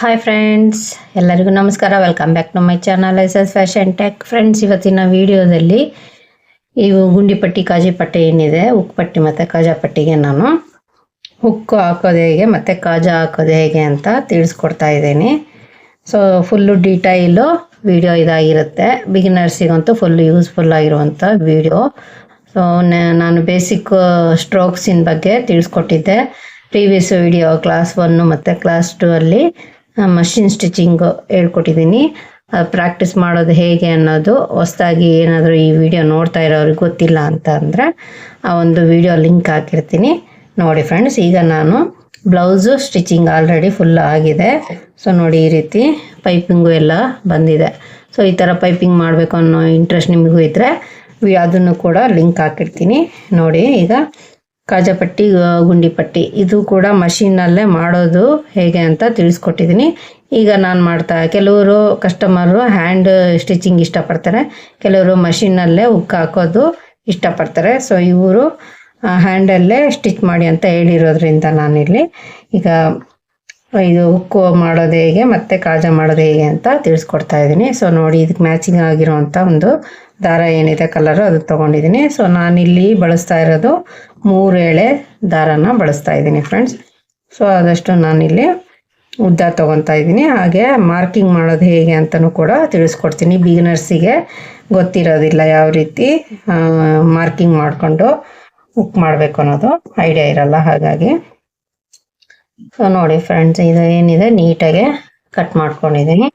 Hi friends ಎಲ್ಲರಿಗೂ ನಮಸ್ಕಾರ. Welcome back to my channel S S fashion tech friends ಇವತ್ತಿನ ವಿಡಿಯೋದಲ್ಲಿ ಇವು ಗುಂಡಿಪಟ್ಟಿ, ಕಾಜಿಪಟ್ಟಿ ಏನಿದೆ? ಉಕ್ಕುಪಟ್ಟಿ ಮತ್ತು ಕಾಜಾಪಟ್ಟಿಗೆ ನಾನು. ಉಕ್ಕು ಹಾಕೋದು ಹೇಗೆ ಮತ್ತು ಕಾಜಾ ಹಾಕೋದು ಹೇಗೆ ಅಂತ ತಿಳಿಸ್ಕೊಡ್ತಾ ಇದ್ದೀನಿ. ಸೊ ಫುಲ್ಲು ಡೀಟೈಲು ವಿಡಿಯೋ ಇದಾಗಿರುತ್ತೆ. ಬಿಗಿನರ್ಸಿಗಂತೂ ಫುಲ್ ಯೂಸ್ಫುಲ್ ಆಗಿರುವಂಥ ವಿಡಿಯೋ ಸೊ ನಾನು ಬೇಸಿಕ್ ಸ್ಟ್ರೋಕ್ಸಿನ ಬಗ್ಗೆ ತಿಳಿಸ್ಕೊಟ್ಟಿದ್ದೆ. ಪ್ರೀವಿಯಸ್ ವಿಡಿಯೋ ಕ್ಲಾಸ್ ಒನ್ನು ಮತ್ತು ಕ್ಲಾಸ್ ಟೂ ಅಲ್ಲಿ ಮಷಿನ್ ಸ್ಟಿಚಿಂಗ್ ಹೇಳ್ಕೊಟ್ಟಿದ್ದೀನಿ ಪ್ರಾಕ್ಟೀಸ್ ಮಾಡೋದು ಹೇಗೆ ಅನ್ನೋದು ಹೊಸದಾಗಿ ಏನಾದರೂ ಈ ವಿಡಿಯೋ ನೋಡ್ತಾ ಇರೋರಿಗೆ ಗೊತ್ತಿಲ್ಲ ಅಂತ ಅಂದರೆ ಆ ಒಂದು ವಿಡಿಯೋ ಲಿಂಕ್ ಹಾಕಿರ್ತೀನಿ. ನೋಡಿ ಫ್ರೆಂಡ್ಸ್ ಈಗ ನಾನು ಬ್ಲೌಸು ಸ್ಟಿಚಿಂಗ್ ಆಲ್ರೆಡಿ ಫುಲ್ ಆಗಿದೆ. ಸೊ ನೋಡಿ ಈ ರೀತಿ ಪೈಪಿಂಗು ಎಲ್ಲ ಬಂದಿದೆ. ಸೊ ಈ ಥರ ಪೈಪಿಂಗ್ ಮಾಡಬೇಕು ಅನ್ನೋ ಇಂಟ್ರೆಸ್ಟ್ ನಿಮಗೂ ಇದ್ದರೆ ಅದನ್ನು ಕೂಡ ಲಿಂಕ್ ಹಾಕಿರ್ತೀನಿ. ನೋಡಿ ಈಗ ಕಾಜಾಪಟ್ಟಿ ಗುಂಡಿಪಟ್ಟಿ. ಇದು ಕೂಡ ಮಷೀನಲ್ಲೇ ಮಾಡೋದು ಹೇಗೆ ಅಂತ ತಿಳಿಸ್ಕೊಟ್ಟಿದ್ದೀನಿ. ಈಗ ನಾನು ಮಾಡ್ತಾ, ಕೆಲವರು ಕಸ್ಟಮರು ಹ್ಯಾಂಡ್ ಸ್ಟಿಚಿಂಗ್ ಇಷ್ಟಪಡ್ತಾರೆ. ಕೆಲವರು ಮಷೀನಲ್ಲೇ ಉಕ್ಕ ಹಾಕೋದು ಇಷ್ಟಪಡ್ತಾರೆ. ಸೊ ಇವರು ಹ್ಯಾಂಡಲ್ಲೇ ಸ್ಟಿಚ್ ಮಾಡಿ ಅಂತ ಹೇಳಿರೋದ್ರಿಂದ ನಾನಿಲ್ಲಿ ಈಗ ಇದು ಉಕ್ಕು ಮಾಡೋದು ಹೇಗೆ ಮತ್ತು ಕಾಜಾ ಮಾಡೋದು ಹೇಗೆ ಅಂತ ತಿಳಿಸ್ಕೊಡ್ತಾ ಇದ್ದೀನಿ. ಸೊ ನೋಡಿ ಇದಕ್ಕೆ ಮ್ಯಾಚಿಂಗ್ ಆಗಿರೋ ಒಂದು ದಾರ ಏನಿದೆ ಕಲರು ಅದು ತೊಗೊಂಡಿದ್ದೀನಿ. ಸೊ ನಾನಿಲ್ಲಿ ಬಳಸ್ತಾ ಇರೋದು ಮೂರು ಎಳೆ ದಾರನ ಬಳಸ್ತಾ ಇದ್ದೀನಿ ಫ್ರೆಂಡ್ಸ್ ಸೊ ಆದಷ್ಟು ನಾನಿಲ್ಲಿ ಉದ್ದ ತೊಗೊತಾ ಇದ್ದೀನಿ. ಹಾಗೆ ಮಾರ್ಕಿಂಗ್ ಮಾಡೋದು ಹೇಗೆ ಅಂತಲೂ ಕೂಡ ತಿಳಿಸ್ಕೊಡ್ತೀನಿ. ಬಿಗಿನರ್ಸಿಗೆ ಗೊತ್ತಿರೋದಿಲ್ಲ ಯಾವ ರೀತಿ ಮಾರ್ಕಿಂಗ್ ಮಾಡಿಕೊಂಡು ಉಕ್ ಮಾಡಬೇಕು ಅನ್ನೋದು ಐಡಿಯಾ ಇರಲ್ಲ ಹಾಗಾಗಿ. ಸೊ ನೋಡಿ ಫ್ರೆಂಡ್ಸ್ ಇದು ಏನಿದೆ? ನೀಟಾಗೆ ಕಟ್ ಮಾಡ್ಕೊಂಡಿದ್ದೀನಿ.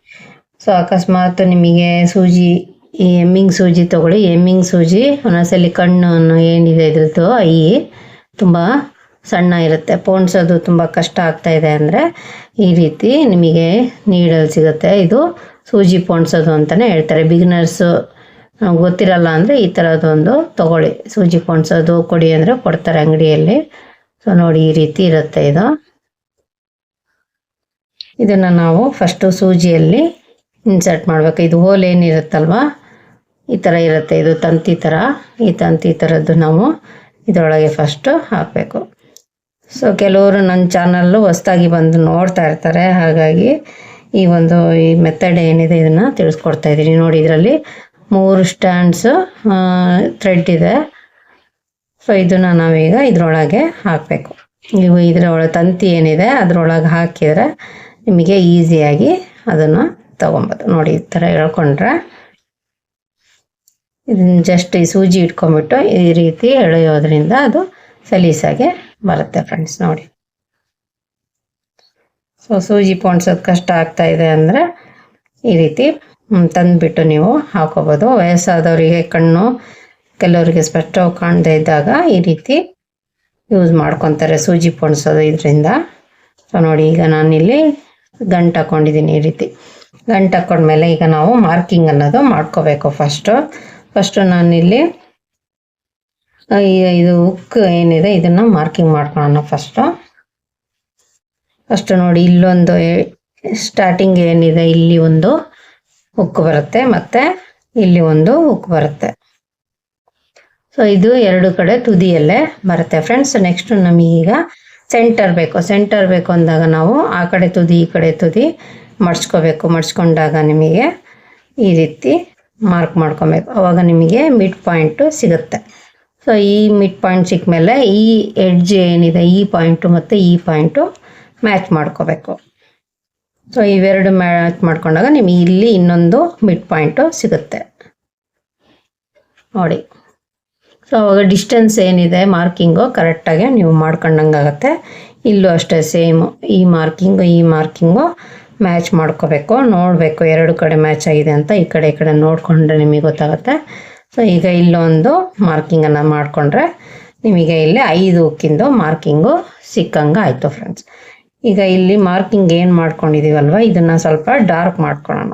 ಸೊ ಅಕಸ್ಮಾತ್ ನಿಮಗೆ ಸೂಜಿ ಈ ಎಮ್ಮಿಂಗ್ ಸೂಜಿ ತಗೊಳ್ಳಿ. ಎಮ್ಮಿಂಗ್ ಸೂಜಿ ಒಂದೊಂದ್ಸಲಿ ಕಣ್ಣು ಏನಿದೆ ಇದ್ರದ್ದು ಐ ತುಂಬ ಸಣ್ಣ ಇರುತ್ತೆ. ಪೋಣಿಸೋದು ತುಂಬ ಕಷ್ಟ ಆಗ್ತಾ ಇದೆ ಅಂದರೆ ಈ ರೀತಿ ನಿಮಗೆ ನೀಡಲ್ ಸಿಗುತ್ತೆ. ಇದು ಸೂಜಿ ಪೋಣಿಸೋದು ಅಂತಲೇ ಹೇಳ್ತಾರೆ. ಬಿಗಿನರ್ಸು ಗೊತ್ತಿರಲ್ಲ ಅಂದರೆ ಈ ಥರದೊಂದು ತೊಗೊಳ್ಳಿ. ಸೂಜಿ ಪೋಣಿಸೋದು ಕೊಡಿ ಅಂದರೆ ಕೊಡ್ತಾರೆ ಅಂಗಡಿಯಲ್ಲಿ. ಸೊ ನೋಡಿ ಈ ರೀತಿ ಇರುತ್ತೆ ಇದು. ಇದನ್ನು ನಾವು ಫಸ್ಟು ಸೂಜಿಯಲ್ಲಿ ಇನ್ಸರ್ಟ್ ಮಾಡಬೇಕು. ಇದು ಹೋಲ್ ಏನಿರುತ್ತಲ್ವ? ಈ ಥರ ಇರುತ್ತೆ. ಇದು ತಂತಿ ಥರ ಈ ತಂತಿ ಥರದ್ದು ನಾವು ಇದರೊಳಗೆ ಫಸ್ಟು ಹಾಕಬೇಕು. ಸೊ ಕೆಲವರು ನನ್ನ ಚಾನಲ್ಲು ಹೊಸ್ದಾಗಿ ಬಂದು ನೋಡ್ತಾ ಇರ್ತಾರೆ. ಹಾಗಾಗಿ ಈ ಒಂದು ಈ ಮೆಥಡ್ ಏನಿದೆ ಇದನ್ನು ತಿಳಿಸ್ಕೊಡ್ತಾ ಇದ್ದೀನಿ. ನೋಡಿ, ಇದರಲ್ಲಿ ಮೂರು ಸ್ಟ್ಯಾಂಡ್ಸು ಥ್ರೆಡ್ ಇದೆ. ಸೊ ಇದನ್ನು ನಾವೀಗ ಇದರೊಳಗೆ ಹಾಕಬೇಕು. ನೀವು ಇದರೊಳಗೆ ತಂತಿ ಏನಿದೆ ಅದರೊಳಗೆ ಹಾಕಿದರೆ ನಿಮಗೆ ಈಸಿಯಾಗಿ ಅದನ್ನು ತೊಗೊಬೋದು. ನೋಡಿ, ಈ ಥರ ಹೇಳ್ಕೊಂಡ್ರೆ ಜಸ್ಟ್ ಈ ಸೂಜಿ ಇಟ್ಕೊಂಬಿಟ್ಟು ಈ ರೀತಿ ಎಳೆಯೋದ್ರಿಂದ ಅದು ಸಲೀಸಾಗೆ ಬರುತ್ತೆ ಫ್ರೆಂಡ್ಸ್ ನೋಡಿ. ಸೊ ಸೂಜಿ ಪೋಣಿಸೋದು ಕಷ್ಟ ಆಗ್ತಾ ಇದೆ ಅಂದರೆ ಈ ರೀತಿ ತಂದುಬಿಟ್ಟು ನೀವು ಹಾಕೋಬೋದು. ವಯಸ್ಸಾದವರಿಗೆ ಕಣ್ಣು, ಕೆಲವರಿಗೆ ಸ್ಪಷ್ಟವಾಗಿ ಕಾಣದೇ ಇದ್ದಾಗ ಈ ರೀತಿ ಯೂಸ್ ಮಾಡ್ಕೊತಾರೆ ಸೂಜಿ ಪೋಣಿಸೋದು ಇದರಿಂದ. ಸೊ ನೋಡಿ, ಈಗ ನಾನಿಲ್ಲಿ ಗಂಟು ಹಾಕೊಂಡಿದ್ದೀನಿ ಈ ರೀತಿ. ಗಂಟು ಹಾಕೊಂಡ್ಮೇಲೆ ಈಗ ನಾವು ಮಾರ್ಕಿಂಗ್ ಅನ್ನೋದು ಮಾಡ್ಕೋಬೇಕು ಫಸ್ಟು ಫಸ್ಟು ನಾನಿಲ್ಲಿ ಇದು ಉಕ್ ಏನಿದೆ, ಇದನ್ನು ಮಾರ್ಕಿಂಗ್ ಮಾಡ್ಕೊಳ್ಳೋಣ ಫಸ್ಟು ಫಸ್ಟ್ ನೋಡಿ, ಇಲ್ಲೊಂದು ಸ್ಟಾರ್ಟಿಂಗ್ ಏನಿದೆ, ಇಲ್ಲಿ ಒಂದು ಉಕ್ಕು ಬರುತ್ತೆ, ಮತ್ತು ಇಲ್ಲಿ ಒಂದು ಉಕ್ಕು ಬರುತ್ತೆ. ಸೊ ಇದು ಎರಡು ಕಡೆ ತುದಿಯಲ್ಲೇ ಬರುತ್ತೆ ಫ್ರೆಂಡ್ಸ್ ನೆಕ್ಸ್ಟ್ ನಮಗೀಗ ಸೆಂಟರ್ ಬೇಕು. ಸೆಂಟರ್ ಬೇಕು ಅಂದಾಗ ನಾವು ಆ ಕಡೆ ತುದಿ, ಈ ಕಡೆ ತುದಿ, ಮಡ್ಸ್ಕೋಬೇಕು. ಮಡ್ಸ್ಕೊಂಡಾಗ ನಿಮಗೆ ಈ ರೀತಿ ಮಾರ್ಕ್ ಮಾಡ್ಕೊಬೇಕು. ಅವಾಗ ನಿಮಗೆ ಮಿಡ್ ಪಾಯಿಂಟು ಸಿಗುತ್ತೆ. ಸೊ ಈ ಮಿಡ್ ಪಾಯಿಂಟ್ ಸಿಕ್ಕ ಮೇಲೆ ಈ ಎಡ್ಜ್ ಏನಿದೆ, ಈ ಪಾಯಿಂಟು ಮತ್ತು ಈ ಪಾಯಿಂಟು ಮ್ಯಾಚ್ ಮಾಡ್ಕೋಬೇಕು. ಸೊ ಇವೆರಡು ಮ್ಯಾಚ್ ಮಾಡ್ಕೊಂಡಾಗ ನಿಮಗೆ ಇಲ್ಲಿ ಇನ್ನೊಂದು ಮಿಡ್ ಪಾಯಿಂಟು ಸಿಗುತ್ತೆ. ನೋಡಿ. ಸೊ ಅವಾಗ ಡಿಸ್ಟೆನ್ಸ್ ಏನಿದೆ ಮಾರ್ಕಿಂಗು ಕರೆಕ್ಟಾಗಿ ನೀವು ಮಾಡ್ಕೊಂಡಂಗಾಗತ್ತೆ. ಇಲ್ಲೂ ಅಷ್ಟೇ ಸೇಮು ಈ ಮಾರ್ಕಿಂಗು ಈ ಮಾರ್ಕಿಂಗು ಮ್ಯಾಚ್ ಮಾಡ್ಕೋಬೇಕು, ನೋಡಬೇಕು ಎರಡು ಕಡೆ ಮ್ಯಾಚ್ ಆಗಿದೆ ಅಂತ ಈ ಕಡೆ ಈ ಕಡೆ ನೋಡಿಕೊಂಡ್ರೆ ನಿಮಗೆ ಗೊತ್ತಾಗುತ್ತೆ. ಸೊ ಈಗ ಇಲ್ಲೊಂದು ಮಾರ್ಕಿಂಗನ್ನು ಮಾಡಿಕೊಂಡ್ರೆ ನಿಮಗೆ ಇಲ್ಲಿ ಐದು ಉಕ್ಕಿಂದು ಮಾರ್ಕಿಂಗು ಸಿಕ್ಕಂಗೆ ಆಯಿತು ಫ್ರೆಂಡ್ಸ್ ಈಗ ಇಲ್ಲಿ ಮಾರ್ಕಿಂಗ್ ಏನು ಮಾಡ್ಕೊಂಡಿದ್ದೀವಲ್ವ ಇದನ್ನು ಸ್ವಲ್ಪ ಡಾರ್ಕ್ ಮಾಡ್ಕೊಳ್ಳೋಣ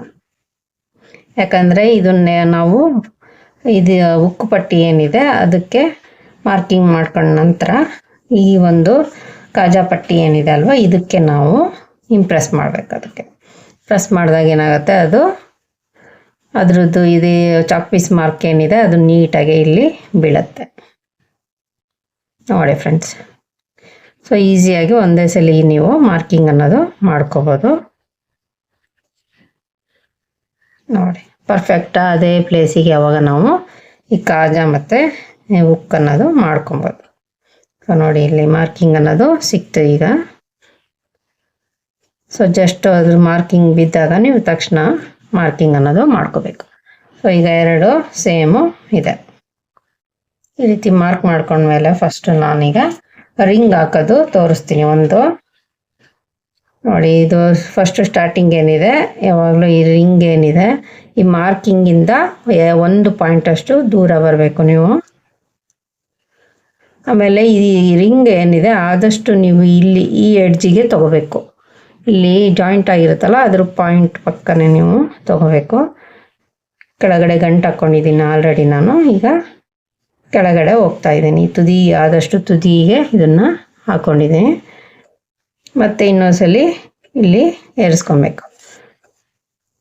ಯಾಕಂದರೆ ಇದನ್ನೇ ನಾವು ಇದು ಉಕ್ಕು ಪಟ್ಟಿ ಏನಿದೆ ಅದಕ್ಕೆ ಮಾರ್ಕಿಂಗ್ ಮಾಡ್ಕೊಂಡ ನಂತರ ಈ ಒಂದು ಕಾಜಾ ಪಟ್ಟಿ ಏನಿದೆ ಅಲ್ವ? ಇದಕ್ಕೆ ನಾವು ಇಂಪ್ರೆಸ್ ಮಾಡಬೇಕು ಅದಕ್ಕೆ. ಪ್ರೆಸ್ ಮಾಡಿದಾಗ ಏನಾಗುತ್ತೆ ಅದು, ಅದರದ್ದು ಇದು ಚಾಕ್ ಪೀಸ್ ಮಾರ್ಕ್ ಏನಿದೆ, ಅದು ನೀಟಾಗಿ ಇಲ್ಲಿ ಬೀಳುತ್ತೆ. ನೋಡಿ ಫ್ರೆಂಡ್ಸ್ ಸೊ ಈಸಿಯಾಗಿ ಒಂದೇ ಸಲ ನೀವು ಮಾರ್ಕಿಂಗ್ ಅನ್ನೋದು ಮಾಡ್ಕೋಬೋದು. ನೋಡಿ ಪರ್ಫೆಕ್ಟ್ ಅದೇ ಪ್ಲೇಸಿಗೆ ಯಾವಾಗ ನಾವು ಈ ಕಾಜ ಮತ್ತು ಉಕ್ ಅನ್ನೋದು ಮಾಡ್ಕೊಬೋದು. ನೋಡಿ ಇಲ್ಲಿ ಮಾರ್ಕಿಂಗ್ ಅನ್ನೋದು ಸಿಕ್ತು ಈಗ. ಸೊ ಜಸ್ಟ್ ಅದ್ರ ಮಾರ್ಕಿಂಗ್ ಬಿದ್ದಾಗ ನೀವು ತಕ್ಷಣ ಮಾರ್ಕಿಂಗ್ ಅನ್ನೋದು ಮಾಡ್ಕೋಬೇಕು. ಸೊ ಈಗ ಎರಡು ಸೇಮು ಇದೆ. ಈ ರೀತಿ ಮಾರ್ಕ್ ಮಾಡ್ಕೊಂಡ್ಮೇಲೆ ಫಸ್ಟ್ ನಾನೀಗ ರಿಂಗ್ ಹಾಕೋದು ತೋರಿಸ್ತೀನಿ ಒಂದು. ನೋಡಿ, ಇದು ಫಸ್ಟ್ ಸ್ಟಾರ್ಟಿಂಗ್ ಏನಿದೆ, ಯಾವಾಗಲೂ ಈ ರಿಂಗ್ ಏನಿದೆ, ಈ ಮಾರ್ಕಿಂಗಿಂದ ಒಂದು ಪಾಯಿಂಟ್ ಅಷ್ಟು ದೂರ ಬರಬೇಕು ನೀವು. ಆಮೇಲೆ ಈ ರಿಂಗ್ ಏನಿದೆ, ಆದಷ್ಟು ನೀವು ಇಲ್ಲಿ ಈ ಎಡ್ಜಿಗೆ ತಗೋಬೇಕು. ಇಲ್ಲಿ ಜಾಯಿಂಟ್ ಆಗಿರುತ್ತಲ್ಲ, ಅದ್ರ ಪಾಯಿಂಟ್ ಪಕ್ಕನೆ ನೀವು ತಗೋಬೇಕು. ಕೆಳಗಡೆ ಗಂಟು ಹಾಕ್ಕೊಂಡಿದ್ದೀನಿ ಆಲ್ರೆಡಿ ನಾನು. ಈಗ ಕೆಳಗಡೆ ಹೋಗ್ತಾ ಇದ್ದೀನಿ. ತುದಿ ಆದಷ್ಟು ತುದಿಗೆ ಇದನ್ನು ಹಾಕ್ಕೊಂಡಿದ್ದೀನಿ ಮತ್ತು ಇನ್ನೊಂದ್ಸಲಿ ಇಲ್ಲಿ ಏರಿಸ್ಕೊಬೇಕು.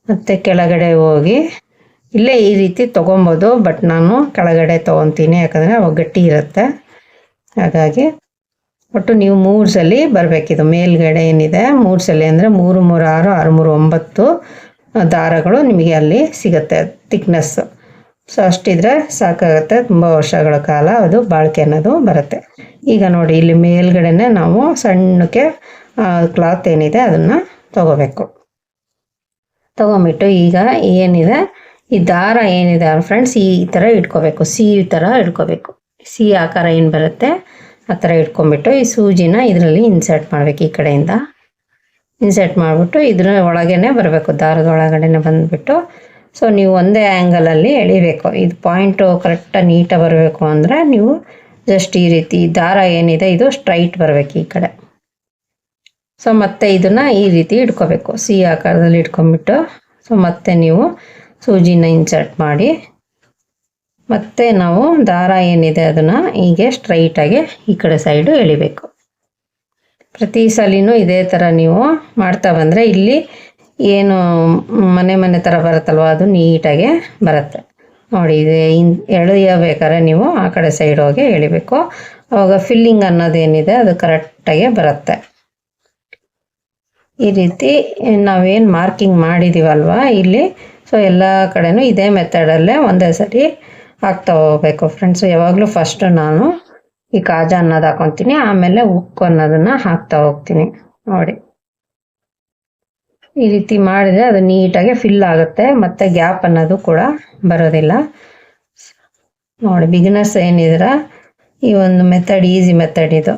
ಮತ್ತು ಕೆಳಗಡೆ ಹೋಗಿ ಇಲ್ಲೇ ಈ ರೀತಿ ತೊಗೊಬೋದು, ಬಟ್ ನಾನು ಕೆಳಗಡೆ ತೊಗೊತೀನಿ, ಯಾಕಂದರೆ ಅವಾಗ ಗಟ್ಟಿ ಇರುತ್ತೆ. ಹಾಗಾಗಿ ಒಟ್ಟು ನೀವು ಮೂರು ಸಲ ಬರಬೇಕಿದು. ಮೇಲ್ಗಡೆ ಏನಿದೆ? ಮೂರು ಸಲ ಅಂದರೆ ಮೂರು ಮೂರು, ಆರು ಆರು, ಮೂರು, ಒಂಬತ್ತು ದಾರಗಳು ನಿಮಗೆ ಅಲ್ಲಿ ಸಿಗುತ್ತೆ ತಿಕ್ನೆಸ್ಸು ಸೊ ಅಷ್ಟಿದ್ರೆ ಸಾಕಾಗುತ್ತೆ. ತುಂಬ ವರ್ಷಗಳ ಕಾಲ ಅದು ಬಾಳಿಕೆ ಅನ್ನೋದು ಬರುತ್ತೆ. ಈಗ ನೋಡಿ, ಇಲ್ಲಿ ಮೇಲ್ಗಡೆನೆ ನಾವು ಸಣ್ಣಕ್ಕೆ ಕ್ಲಾತ್ ಏನಿದೆ ಅದನ್ನು ತಗೋಬೇಕು. ತಗೊಂಬಿಟ್ಟು ಈಗ ಏನಿದೆ? ಈ ದಾರ ಏನಿದೆ ಫ್ರೆಂಡ್ಸ್ ಈ ಥರ ಇಟ್ಕೋಬೇಕು. ಸಿ ಥರ ಇಟ್ಕೋಬೇಕು. ಸಿ ಆಕಾರ ಏನು ಬರುತ್ತೆ? ಆ ಥರ ಇಟ್ಕೊಂಬಿಟ್ಟು ಈ ಸೂಜಿನ ಇದರಲ್ಲಿ ಇನ್ಸರ್ಟ್ ಮಾಡಬೇಕು ಈ ಕಡೆಯಿಂದ. ಇನ್ಸರ್ಟ್ ಮಾಡಿಬಿಟ್ಟು ಇದ್ರ ಒಳಗೇನೆ ಬರಬೇಕು, ದಾರದ ಒಳಗಡೆನೆ ಬಂದುಬಿಟ್ಟು. ಸೊ ನೀವು ಒಂದೇ ಆ್ಯಂಗಲಲ್ಲಿ ಎಳಿಬೇಕು. ಇದು ಪಾಯಿಂಟು ಕರೆಕ್ಟಾಗಿ ನೀಟಾಗಿ ಬರಬೇಕು ಅಂದರೆ ನೀವು ಜಸ್ಟ್ ಈ ರೀತಿ ದಾರ ಏನಿದೆ ಇದು ಸ್ಟ್ರೈಟ್ ಬರಬೇಕು ಈ ಕಡೆ. ಸೊ ಮತ್ತೆ ಇದನ್ನು ಈ ರೀತಿ ಇಟ್ಕೋಬೇಕು. ಸಿ ಆಕಾರದಲ್ಲಿ ಇಟ್ಕೊಂಬಿಟ್ಟು ಸೊ ಮತ್ತೆ ನೀವು ಸೂಜಿನ ಇನ್ಸರ್ಟ್ ಮಾಡಿ. ಮತ್ತೆ ನಾವು ದಾರ ಏನಿದೆ ಅದನ್ನು ಹೀಗೆ ಸ್ಟ್ರೈಟಾಗಿ ಈ ಕಡೆ ಸೈಡು ಎಳಿಬೇಕು. ಪ್ರತಿ ಸಲಿನೂ ಇದೇ ಥರ ನೀವು ಮಾಡ್ತಾ ಬಂದರೆ ಇಲ್ಲಿ ಏನು ಮನೆ ಮನೆ ಥರ ಬರುತ್ತಲ್ವ ಅದು ನೀಟಾಗೆ ಬರುತ್ತೆ. ನೋಡಿ, ಇದೆ ಇನ್ ಎಳೆಯಬೇಕಾದ್ರೆ ನೀವು ಆ ಕಡೆ ಸೈಡ್ ಹೋಗಿ ಎಳಿಬೇಕು. ಅವಾಗ ಫಿಲ್ಲಿಂಗ್ ಅನ್ನೋದೇನಿದೆ ಅದು ಕರೆಕ್ಟಾಗಿ ಬರುತ್ತೆ. ಈ ರೀತಿ ನಾವೇನು ಮಾರ್ಕಿಂಗ್ ಮಾಡಿದ್ದೀವಲ್ವ ಇಲ್ಲಿ? ಸೊ ಎಲ್ಲ ಕಡೆನೂ ಇದೇ ಮೆಥಡಲ್ಲೇ ಒಂದೇ ಸರಿ ಹಾಕ್ತಾ ಹೋಗ್ಬೇಕು ಫ್ರೆಂಡ್ಸ್ ಯಾವಾಗಲೂ ಫಸ್ಟ್ ನಾನು ಈ ಕಾಜ ಅನ್ನೋದು ಹಾಕೊತೀನಿ, ಆಮೇಲೆ ಉಕ್ಕು ಅನ್ನೋದನ್ನ ಹಾಕ್ತಾ ಹೋಗ್ತೀನಿ. ನೋಡಿ. ಈ ರೀತಿ ಮಾಡಿದ್ರೆ ಅದು ನೀಟಾಗಿ ಫಿಲ್ ಆಗುತ್ತೆ, ಮತ್ತೆ ಗ್ಯಾಪ್ ಅನ್ನೋದು ಕೂಡ ಬರೋದಿಲ್ಲ. ನೋಡಿ ಬಿಗಿನರ್ಸ್ ಏನಿದ್ರ, ಈ ಒಂದು ಮೆಥಡ್ ಈಸಿ ಮೆಥಡ್ ಇದು.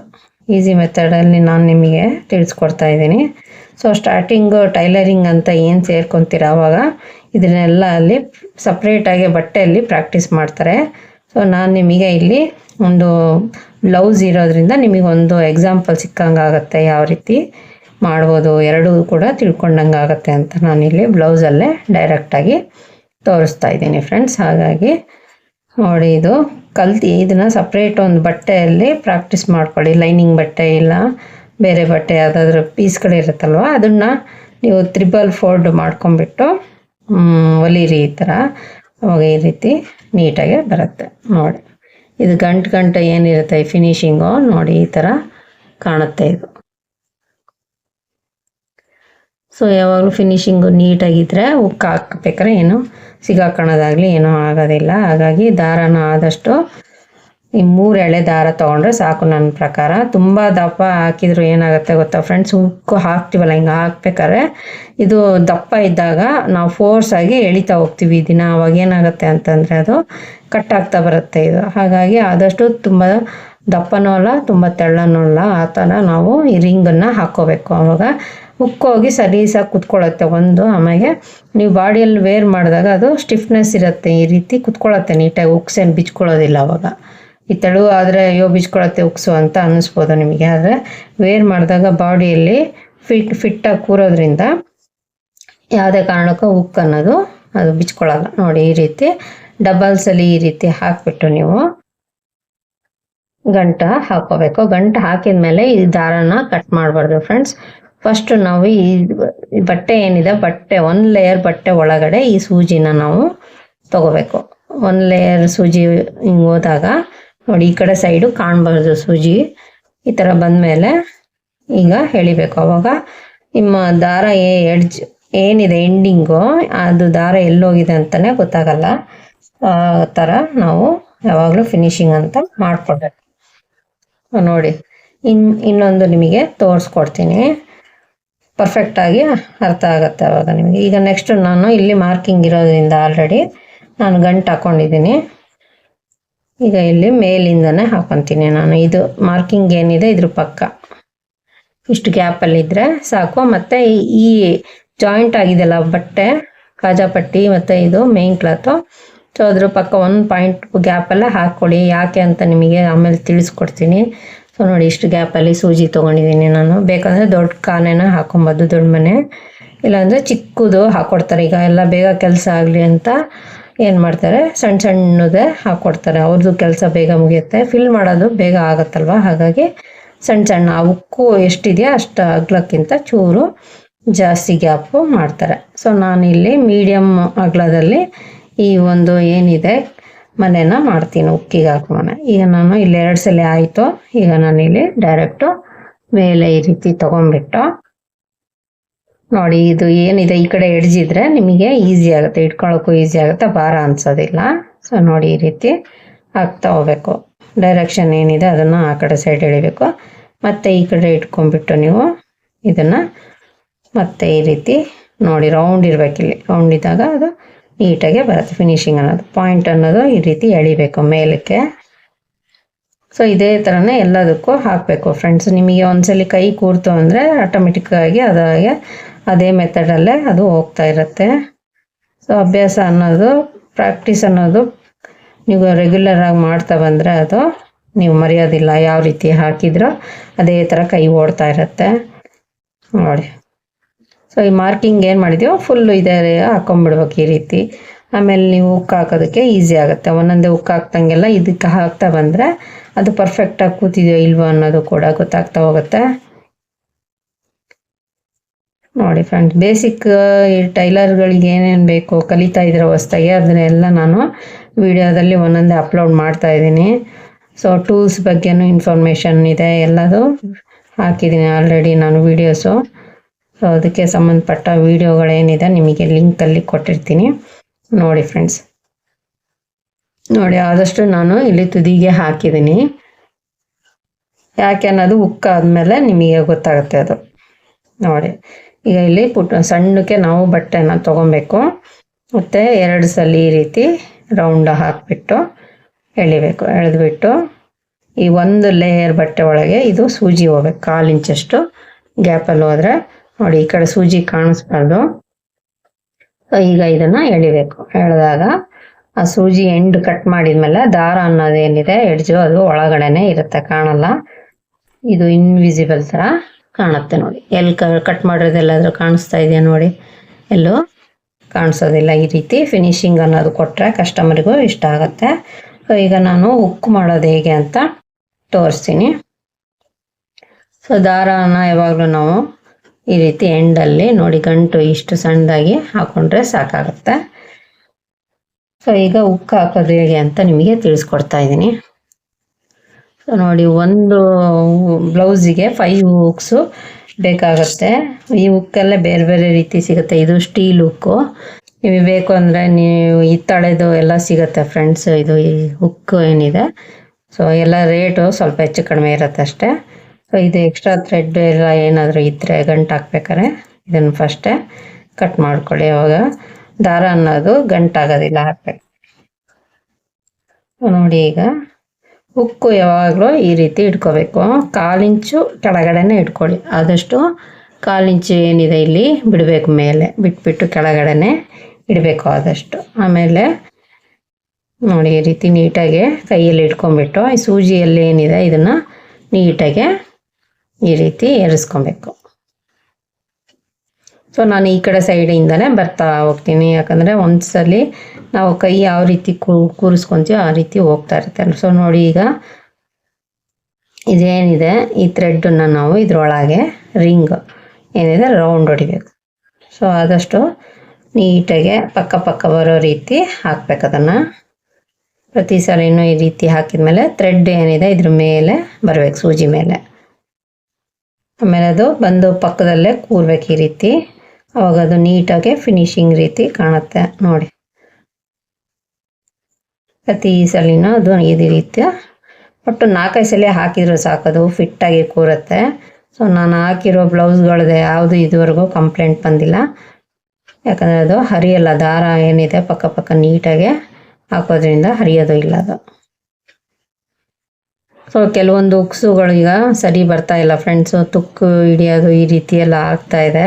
ಈಸಿ ಮೆಥಡಲ್ಲಿ ನಾನು ನಿಮಗೆ ತಿಳಿಸ್ಕೊಡ್ತಾ ಇದ್ದೀನಿ. ಸೊ ಸ್ಟಾರ್ಟಿಂಗು ಟೈಲರಿಂಗ್ ಅಂತ ಏನು ಸೇರ್ಕೊತೀರ ಅವಾಗ ಇದನ್ನೆಲ್ಲ ಅಲ್ಲಿ ಸಪ್ರೇಟಾಗಿ ಬಟ್ಟೆಯಲ್ಲಿ ಪ್ರಾಕ್ಟೀಸ್ ಮಾಡ್ತಾರೆ. ಸೊ ನಾನು ನಿಮಗೆ ಇಲ್ಲಿ ಒಂದು ಬ್ಲೌಸ್ ಇರೋದ್ರಿಂದ ನಿಮಗೊಂದು ಎಕ್ಸಾಂಪಲ್ ಸಿಕ್ಕಂಗಾಗತ್ತೆ ಯಾವ ರೀತಿ ಮಾಡ್ಬೋದು ಎರಡೂ ಕೂಡ ತಿಳ್ಕೊಂಡಂಗೆ ಆಗುತ್ತೆ ಅಂತ ನಾನಿಲ್ಲಿ ಬ್ಲೌಸಲ್ಲೇ ಡೈರೆಕ್ಟಾಗಿ ತೋರಿಸ್ತಾ ಇದ್ದೀನಿ ಫ್ರೆಂಡ್ಸ್ ಹಾಗಾಗಿ ನೋಡಿ ಇದು ಕಲ್ತಿ ಇದನ್ನು ಸಪ್ರೇಟ್ ಒಂದು ಬಟ್ಟೆಯಲ್ಲಿ ಪ್ರಾಕ್ಟೀಸ್ ಮಾಡ್ಕೊಳ್ಳಿ. ಲೈನಿಂಗ್ ಬಟ್ಟೆ ಇಲ್ಲ, ಬೇರೆ ಬಟ್ಟೆ ಯಾವುದಾದ್ರೂ ಪೀಸ್ಗಳಿರುತ್ತಲ್ವ ಅದನ್ನು ನೀವು ತ್ರಿಬಲ್ ಫೋಲ್ಡ್ ಮಾಡ್ಕೊಂಬಿಟ್ಟು ಹೊಲೀರಿ ಈ ಥರ ಅವಾಗ ಈ ರೀತಿ ನೀಟಾಗಿ ಬರುತ್ತೆ. ನೋಡಿ, ಇದು ಗಂಟು ಗಂಟೆ ಏನಿರುತ್ತೆ ಫಿನಿಶಿಂಗು ನೋಡಿ, ಈ ಥರ ಕಾಣುತ್ತೆ ಇದು. ಸೊ ಯಾವಾಗಲೂ ಫಿನಿಶಿಂಗು ನೀಟಾಗಿದ್ದರೆ ಉಕ್ಕ ಹಾಕ್ಬೇಕಾದ್ರೆ ಏನು ಸಿಗಾಕೊಳ್ಳೋದಾಗಲಿ ಏನೂ ಆಗೋದಿಲ್ಲ. ಹಾಗಾಗಿ ದಾರನ ಆದಷ್ಟು ಈ ಮೂರು ಎಳೆ ದಾರ ತೊಗೊಂಡ್ರೆ ಸಾಕು ನನ್ನ ಪ್ರಕಾರ. ತುಂಬ ದಪ್ಪ ಹಾಕಿದ್ರು ಏನಾಗುತ್ತೆ ಗೊತ್ತಾ ಫ್ರೆಂಡ್ಸ್ ಉಕ್ಕು ಹಾಕ್ತೀವಲ್ಲ, ಹಿಂಗೆ ಹಾಕ್ಬೇಕಾದ್ರೆ ಇದು ದಪ್ಪ ಇದ್ದಾಗ ನಾವು ಫೋರ್ಸ್ ಆಗಿ ಎಳಿತಾ ಹೋಗ್ತೀವಿ ದಿನ. ಅವಾಗ ಏನಾಗುತ್ತೆ ಅಂತಂದರೆ ಅದು ಕಟ್ ಆಗ್ತಾ ಬರುತ್ತೆ ಇದು. ಹಾಗಾಗಿ ಆದಷ್ಟು ತುಂಬ ದಪ್ಪನೂ ಅಲ್ಲ, ತುಂಬ ತೆಳ್ಳನೂ ಅಲ್ಲ. ಆ ಥರ ನಾವು ಈ ರಿಂಗನ್ನು ಹಾಕ್ಕೋಬೇಕು ಅವಾಗ ಉಕ್ಕೋಗಿ ಸಲೀಸಾಗಿ ಕುತ್ಕೊಳ್ಳುತ್ತೆ ಒಂದು ಆಮೇಲೆ ನೀವು ಬಾಡಿಯಲ್ಲಿ ವೇರ್ ಮಾಡಿದಾಗ ಅದು ಸ್ಟಿಫ್ನೆಸ್ ಇರುತ್ತೆ. ಈ ರೀತಿ ಕುತ್ಕೊಳ್ಳುತ್ತೆ ನೀಟಾಗಿ. ಉಕ್ಸೇನು ಬಿಚ್ಕೊಳ್ಳೋದಿಲ್ಲ ಅವಾಗ. ಈ ತೆಳು ಆದರೆ ಅಯ್ಯೋ, ಬಿಚ್ಕೊಳತ್ತೆ, ಉಕ್ಸು ಅಂತ ಅನ್ನಿಸ್ಬೋದು ನಿಮಗೆ. ಆದರೆ ವೇರ್ ಮಾಡಿದಾಗ ಬಾಡಿಯಲ್ಲಿ ಫಿಟ್ ಫಿಟ್ಟಾಗಿ ಕೂರೋದ್ರಿಂದ ಯಾವುದೇ ಕಾರಣಕ್ಕೂ ಉಕ್ ಅನ್ನೋದು ಅದು ಬಿಚ್ಕೊಳ್ಳಲ್ಲ ನೋಡಿ, ಈ ರೀತಿ ಡಬಲ್ಸಲ್ಲಿ ಈ ರೀತಿ ಹಾಕ್ಬಿಟ್ಟು ನೀವು ಗಂಟ ಹಾಕೋಬೇಕು ಗಂಟ ಹಾಕಿದ ಮೇಲೆ ಈ ದಾರನ ಕಟ್ ಮಾಡಬಾರ್ದು ಫ್ರೆಂಡ್ಸ್ ಫಸ್ಟ್ ನಾವು ಈ ಬಟ್ಟೆ ಏನಿದೆ, ಬಟ್ಟೆ ಒನ್ ಲೇಯರ್ ಬಟ್ಟೆ ಒಳಗಡೆ ಈ ಸೂಜಿನ ನಾವು ತಗೋಬೇಕು. ಒನ್ ಲೇಯರ್ ಸೂಜಿ ಹಿಂಗೆ ಹೋದಾಗ ನೋಡಿ, ಈ ಕಡೆ ಸೈಡು ಕಾಣಬಾರ್ದು ಸೂಜಿ. ಈ ಥರ ಬಂದಮೇಲೆ ಈಗ ಹೇಳಿಬೇಕು ಅವಾಗ ನಿಮ್ಮ ದಾರ ಏ ಎಡ್ಜ್ ಏನಿದೆ ಎಂಡಿಂಗು ಅದು ದಾರ ಎಲ್ಲೋಗಿದೆ ಅಂತಲೇ ಗೊತ್ತಾಗಲ್ಲ. ಆ ಥರ ನಾವು ಯಾವಾಗಲೂ ಫಿನಿಶಿಂಗ್ ಅಂತ ಮಾಡಿಕೊಡ್ಬೇಕು. ನೋಡಿ, ಇನ್, ಇನ್ನೊಂದು ನಿಮಗೆ ತೋರಿಸ್ಕೊಡ್ತೀನಿ. ಪರ್ಫೆಕ್ಟಾಗಿ ಅರ್ಥ ಆಗುತ್ತೆ ಅವಾಗ ನಿಮಗೆ. ಈಗ ನೆಕ್ಸ್ಟ್ ನಾನು ಇಲ್ಲಿ ಮಾರ್ಕಿಂಗ್ ಇರೋದ್ರಿಂದ ಆಲ್ರೆಡಿ ನಾನು ಗಂಟು ಹಾಕ್ಕೊಂಡಿದ್ದೀನಿ ಈಗ ಇಲ್ಲಿ ಮೇಲಿಂದನೇ ಹಾಕೊತೀನಿ ನಾನು. ಇದು ಮಾರ್ಕಿಂಗ್ ಏನಿದೆ, ಇದ್ರ ಪಕ್ಕ. ಇಷ್ಟು ಗ್ಯಾಪಲ್ಲಿದ್ದರೆ ಸಾಕು. ಮತ್ತು ಈ ಜಾಯಿಂಟ್ ಆಗಿದೆಲ್ಲ ಬಟ್ಟೆ ಕಾಜಾಪಟ್ಟಿ ಮತ್ತು ಇದು ಮೇನ್ ಕ್ಲಾತು ಸೊ ಅದ್ರ ಪಕ್ಕ ಒಂದು ಪಾಯಿಂಟ್ ಗ್ಯಾಪಲ್ಲೇ ಹಾಕ್ಕೊಳ್ಳಿ ಯಾಕೆ ಅಂತ ನಿಮಗೆ ಆಮೇಲೆ ತಿಳಿಸ್ಕೊಡ್ತೀನಿ. ಸೊ ನೋಡಿ ಇಷ್ಟು ಗ್ಯಾಪಲ್ಲಿ ಸೂಜಿ ತೊಗೊಂಡಿದ್ದೀನಿ ನಾನು. ಬೇಕಂದರೆ ದೊಡ್ಡ ಕಾನೇನ ಹಾಕೊಬೋದು, ದೊಡ್ಡ ಮನೆ. ಇಲ್ಲಾಂದರೆ ಚಿಕ್ಕದು ಹಾಕ್ಕೊಡ್ತಾರೆ ಈಗ ಎಲ್ಲ ಬೇಗ ಕೆಲಸ ಆಗಲಿ ಅಂತ ಏನು ಮಾಡ್ತಾರೆ? ಸಣ್ಣ ಸಣ್ಣದೇ ಹಾಕ್ಕೊಡ್ತಾರೆ ಅವ್ರದ್ದು ಕೆಲಸ ಬೇಗ ಮುಗಿಯುತ್ತೆ. ಫಿಲ್ ಮಾಡೋದು ಬೇಗ ಆಗುತ್ತಲ್ವ? ಹಾಗಾಗಿ ಸಣ್ಣ ಸಣ್ಣ ಉಕ್ಕು ಎಷ್ಟಿದೆಯೋ ಅಷ್ಟು ಅಗ್ಲಕ್ಕಿಂತ ಚೂರು ಜಾಸ್ತಿ ಗ್ಯಾಪು ಮಾಡ್ತಾರೆ. ಸೊ ನಾನಿಲ್ಲಿ ಮೀಡಿಯಮ್ ಅಗ್ಲದಲ್ಲಿ ಈ ಒಂದು ಏನಿದೆ ಮನೆನ ಮಾಡ್ತೀನಿ, ಉಕ್ಕಿಗೆ ಹಾಕೋಣ ಈಗ ನಾನು ಇಲ್ಲಿ ಎರಡು ಸಲ ಆಯಿತು. ಈಗ ನಾನು ಇಲ್ಲಿ ಡೈರೆಕ್ಟು ಮೇಲೆ ಈ ರೀತಿ ತೊಗೊಂಡ್ಬಿಟ್ಟು ನೋಡಿ, ಇದು ಏನಿದೆ? ಈ ಕಡೆ ಎಡ್ಜಿದ್ರೆ ನಿಮಗೆ ಈಸಿ ಆಗುತ್ತೆ. ಇಟ್ಕೊಳ್ಳೋಕ್ಕೂ ಈಸಿ ಆಗುತ್ತೆ. ಭಾರ ಅನ್ಸೋದಿಲ್ಲ. ಸೊ ನೋಡಿ ಈ ರೀತಿ ಹಾಕ್ತಾ ಹೋಗ್ಬೇಕು. ಡೈರೆಕ್ಷನ್ ಏನಿದೆ ಅದನ್ನು ಆ ಕಡೆ ಸೈಡ್ ಎಳಿಬೇಕು. ಮತ್ತೆ ಈ ಕಡೆ ಇಟ್ಕೊಂಡ್ಬಿಟ್ಟು ನೀವು ಇದನ್ನು ಮತ್ತೆ ಈ ರೀತಿ ನೋಡಿ ರೌಂಡ್ ಇರಬೇಕಿಲ್ಲಿ ರೌಂಡ್ ಇದ್ದಾಗ ಅದು ನೀಟಾಗೆ ಬರುತ್ತೆ ಫಿನಿಶಿಂಗ್ ಅನ್ನೋದು. ಪಾಯಿಂಟ್ ಅನ್ನೋದು ಈ ರೀತಿ ಎಳಿಬೇಕು ಮೇಲಕ್ಕೆ. ಸೊ ಇದೇ ಥರನೇ ಎಲ್ಲದಕ್ಕೂ ಹಾಕಬೇಕು. ಫ್ರೆಂಡ್ಸ್ ನಿಮಗೆ ಒಂದ್ಸಲಿ ಕೈ ಕೂರ್ತು ಅಂದರೆ ಆಟೋಮೆಟಿಕ್ಕಾಗಿ ಅದಾಗೆ ಅದೇ ಮೆಥಡಲ್ಲೇ ಅದು ಹೋಗ್ತಾ ಇರುತ್ತೆ. ಸೊ ಅಭ್ಯಾಸ ಅನ್ನೋದು ಪ್ರಾಕ್ಟೀಸ್ ಅನ್ನೋದು ನೀವು ರೆಗ್ಯುಲರ್ ಆಗಿ ಮಾಡ್ತಾ ಬಂದರೆ ಅದು ನೀವು ಮರೆಯೋದಿಲ್ಲ ಯಾವ ರೀತಿ ಹಾಕಿದ್ರೋ ಅದೇ ಥರ ಕೈ ಓಡ್ತಾ ಇರುತ್ತೆ. ನೋಡಿ. ಸೊ ಈ ಮಾರ್ಕಿಂಗ್ ಏನು ಮಾಡಿದೆಯೋ ಫುಲ್ಲು ಇದೇ ಹಾಕೊಂಡ್ಬಿಡ್ಬೇಕು ಈ ರೀತಿ. ಆಮೇಲೆ ನೀವು ಉಕ್ಕು ಹಾಕೋದಕ್ಕೆ ಈಸಿ ಆಗುತ್ತೆ. ಒಂದೊಂದೇ ಉಕ್ಕು ಹಾಕ್ದಂಗೆಲ್ಲ ಇದಕ್ಕೆ ಹಾಕ್ತಾ ಬಂದರೆ ಅದು ಪರ್ಫೆಕ್ಟಾಗಿ ಕೂತಿದೆಯೋ ಇಲ್ವೋ ಅನ್ನೋದು ಕೂಡ ಗೊತ್ತಾಗ್ತಾ ಹೋಗುತ್ತೆ. ನೋಡಿ ಫ್ರೆಂಡ್ಸ್ ಬೇಸಿಕ್ ಈ ಟೈಲರ್ಗಳಿಗೆ ಏನೇನು ಬೇಕು ಕಲಿತಾ ಇದ್ರೆ ಹೊಸ್ದಾಗಿ ಅದನ್ನೆಲ್ಲ ನಾನು ವಿಡಿಯೋದಲ್ಲಿ ಒಂದೊಂದೇ ಅಪ್ಲೋಡ್ ಮಾಡ್ತಾ ಇದ್ದೀನಿ. ಸೊ ಟೂಲ್ಸ್ ಬಗ್ಗೆನೂ ಇನ್ಫಾರ್ಮೇಷನ್ ಇದೆ, ಎಲ್ಲದು ಹಾಕಿದ್ದೀನಿ ಆಲ್ರೆಡಿ ನಾನು ವೀಡಿಯೋಸು ಸೊ ಅದಕ್ಕೆ ಸಂಬಂಧಪಟ್ಟ ವೀಡಿಯೋಗಳೇನಿದೆ ನಿಮಗೆ ಲಿಂಕಲ್ಲಿ ಕೊಟ್ಟಿರ್ತೀನಿ. ನೋಡಿ ಫ್ರೆಂಡ್ಸ್ ನೋಡಿ, ಆದಷ್ಟು ನಾನು ಇಲ್ಲಿ ತುದಿಗೆ ಹಾಕಿದ್ದೀನಿ. ಯಾಕೆ ಅನ್ನೋದು ಉಕ್ಕಾದ್ಮೇಲೆ ನಿಮಗೆ ಗೊತ್ತಾಗುತ್ತೆ ಅದು. ನೋಡಿ. ಈಗ ಇಲ್ಲಿ ಪುಟ್ಟ ಸಣ್ಣಕ್ಕೆ ನಾವು ಬಟ್ಟೆನ ತೊಗೊಬೇಕು. ಮತ್ತು ಎರಡು ಸಲ ಈ ರೀತಿ ರೌಂಡ್ ಹಾಕಿಬಿಟ್ಟು ಎಳಿಬೇಕು, ಎಳೆದ್ಬಿಟ್ಟು ಈ ಒಂದು ಲೇಯರ್ ಬಟ್ಟೆ ಒಳಗೆ ಇದು ಸೂಜಿ ಹೋಗ್ಬೇಕು. ಕಾಲು ಇಂಚಷ್ಟು ಗ್ಯಾಪಲ್ಲಿ ಹೋದರೆ. ನೋಡಿ, ಈ ಕಡೆ ಸೂಜಿ ಕಾಣಿಸ್ಬಾರ್ದು. ಈಗ ಇದನ್ನ ಎಳಿಬೇಕು. ಎಳೆದಾಗ ಆ ಸೂಜಿ ಎಂಡ್ ಕಟ್ ಮಾಡಿದ್ಮೇಲೆ ದಾರ ಅನ್ನೋದೇನಿದೆ ಎಡ್ಜು ಅದು ಒಳಗಡೆನೆ ಇರುತ್ತೆ, ಕಾಣಲ್ಲ. ಇದು ಇನ್ವಿಸಿಬಲ್ ಥರ ಕಾಣುತ್ತೆ ನೋಡಿ. ಎಲ್ಲಿ ಕಟ್ ಮಾಡಿರೋದೆಲ್ಲಾದರೂ ಕಾಣಿಸ್ತಾ ಇದೆಯಾ ನೋಡಿ? ಎಲ್ಲೂ ಕಾಣಿಸೋದಿಲ್ಲ ಈ ರೀತಿ. ಫಿನಿಶಿಂಗ್ ಅನ್ನೋದು ಕೊಟ್ಟರೆ ಕಸ್ಟಮರಿಗೂ ಇಷ್ಟ ಆಗುತ್ತೆ. ಸೊ ಈಗ ನಾನು ಉಕ್ಕು ಮಾಡೋದು ಹೇಗೆ ಅಂತ ತೋರಿಸ್ತೀನಿ. ಸೊ ದಾರನ ಯಾವಾಗಲೂ ನಾವು ಈ ರೀತಿ ಎಂಡಲ್ಲಿ ನೋಡಿ ಗಂಟು ಇಷ್ಟು ಸಣ್ಣದಾಗಿ ಹಾಕೊಂಡ್ರೆ ಸಾಕಾಗುತ್ತೆ. ಸೊ ಈಗ ಉಕ್ಕು ಹಾಕೋದು ಹೇಗೆ ಅಂತ ನಿಮಗೆ ತಿಳಿಸ್ಕೊಡ್ತಾ ಇದ್ದೀನಿ. ನೋಡಿ, ಒಂದು ಬ್ಲೌಸಿಗೆ ಫೈವ್ ಹುಕ್ಸು ಬೇಕಾಗುತ್ತೆ. ಈ ಹುಕ್ಕೆಲ್ಲ ಬೇರೆ ಬೇರೆ ರೀತಿ ಸಿಗುತ್ತೆ. ಇದು ಸ್ಟೀಲ್ ಹುಕ್ಕು ನೀವು ಬೇಕು ಅಂದರೆ ನೀವು ಇತ್ತಳೆದು ಎಲ್ಲ ಸಿಗುತ್ತೆ ಫ್ರೆಂಡ್ಸ್ ಇದು ಈ ಹುಕ್ಕು ಏನಿದೆ. ಸೊ ಎಲ್ಲ ರೇಟು ಸ್ವಲ್ಪ ಹೆಚ್ಚು ಕಡಿಮೆ ಇರುತ್ತೆ ಅಷ್ಟೇ. ಸೊ ಇದು ಎಕ್ಸ್ಟ್ರಾ ಥ್ರೆಡ್ ಎಲ್ಲ ಏನಾದರೂ ಇದ್ದರೆ ಗಂಟು ಹಾಕ್ಬೇಕಾರೆ ಇದನ್ನು ಫಸ್ಟೇ ಕಟ್ ಮಾಡ್ಕೊಳ್ಳಿ ಅವಾಗ ದಾರ ಅನ್ನೋದು ಗಂಟಾಗೋದಿಲ್ಲ ಹಾಕ್ಬೇಕು. ನೋಡಿ ಈಗ. ಉಕ್ಕು ಯಾವಾಗಲೂ ಈ ರೀತಿ ಇಟ್ಕೋಬೇಕು. ಕಾಲಿಂಚು ಕೆಳಗಡೆನೇ ಇಟ್ಕೊಳ್ಳಿ. ಆದಷ್ಟು ಕಾಲಿಂಚು ಏನಿದೆ ಇಲ್ಲಿ ಬಿಡಬೇಕು ಮೇಲೆ. ಬಿಟ್ಬಿಟ್ಟು ಕೆಳಗಡೆನೆ ಇಡಬೇಕು ಆದಷ್ಟು. ಆಮೇಲೆ ನೋಡಿ ಈ ರೀತಿ ನೀಟಾಗಿ ಕೈಯಲ್ಲಿ ಇಟ್ಕೊಂಡ್ಬಿಟ್ಟು ಈ ಸೂಜಿಯಲ್ಲಿ ಏನಿದೆ ಇದನ್ನು ನೀಟಾಗೆ ಈ ರೀತಿ ಏರಿಸ್ಕೊಬೇಕು ಸೊ ನಾನು ಈ ಕಡೆ ಸೈಡಿಂದನೇ ಬರ್ತಾ ಹೋಗ್ತೀನಿ. ಯಾಕಂದರೆ ಒಂದ್ಸಲಿ ನಾವು ಕೈ ಯಾವ ರೀತಿ ಕೂರಿಸ್ಕೊಂತೀವೋ ಆ ರೀತಿ ಹೋಗ್ತಾ ಇರುತ್ತೆ. ಸೊ ನೋಡಿ ಈಗ ಇದೇನಿದೆ. ಈ ಥ್ರೆಡ್ಡನ್ನು ನಾವು ಇದರೊಳಗೆ ರಿಂಗ್ ಏನಿದೆ ರೌಂಡ್ ಹೊಡಿಬೇಕು. ಸೊ ಆದಷ್ಟು ನೀಟಾಗೆ ಪಕ್ಕ ಪಕ್ಕ ಬರೋ ರೀತಿ ಹಾಕ್ಬೇಕು ಅದನ್ನು. ಪ್ರತಿ ಸಲಿನೂ ಈ ರೀತಿ ಹಾಕಿದ್ಮೇಲೆ ಥ್ರೆಡ್ ಏನಿದೆ ಇದ್ರ ಮೇಲೆ ಬರಬೇಕು, ಸೂಜಿ ಮೇಲೆ. ಆಮೇಲೆ ಅದು ಬಂದು ಪಕ್ಕದಲ್ಲೇ ಕೂರ್ಬೇಕು ಈ ರೀತಿ. ಅವಾಗ ಅದು ನೀಟಾಗಿ ಫಿನಿಶಿಂಗ್ ರೀತಿ ಕಾಣುತ್ತೆ ನೋಡಿ. ಪ್ರತಿ ಸಲಿನೂ ಅದು ಇದೇ ರೀತಿಯ. ಒಟ್ಟು ನಾಲ್ಕೈದು ಸಲ ಹಾಕಿದ್ರು ಸಾಕದು ಫಿಟ್ಟಾಗಿ ಕೂರುತ್ತೆ. ಸೊ ನಾನು ಹಾಕಿರೋ ಬ್ಲೌಸ್ಗಳದೆ ಯಾವುದು ಇದುವರೆಗೂ ಕಂಪ್ಲೇಂಟ್ ಬಂದಿಲ್ಲ. ಯಾಕಂದರೆ ಅದು ಹರಿಯಲ್ಲ, ದಾರ ಏನಿದೆ ಪಕ್ಕ ಪಕ್ಕ ನೀಟಾಗೆ ಹಾಕೋದ್ರಿಂದ ಹರಿಯೋದು ಇಲ್ಲ ಅದು. ಸೊ ಕೆಲವೊಂದು ಉಕ್ಸುಗಳು ಈಗ ಸರಿ ಬರ್ತಾ ಇಲ್ಲ ಫ್ರೆಂಡ್ಸು ತುಕ್ಕು ಹಿಡಿಯೋದು ಈ ರೀತಿಯೆಲ್ಲ ಆಗ್ತಾ ಇದೆ.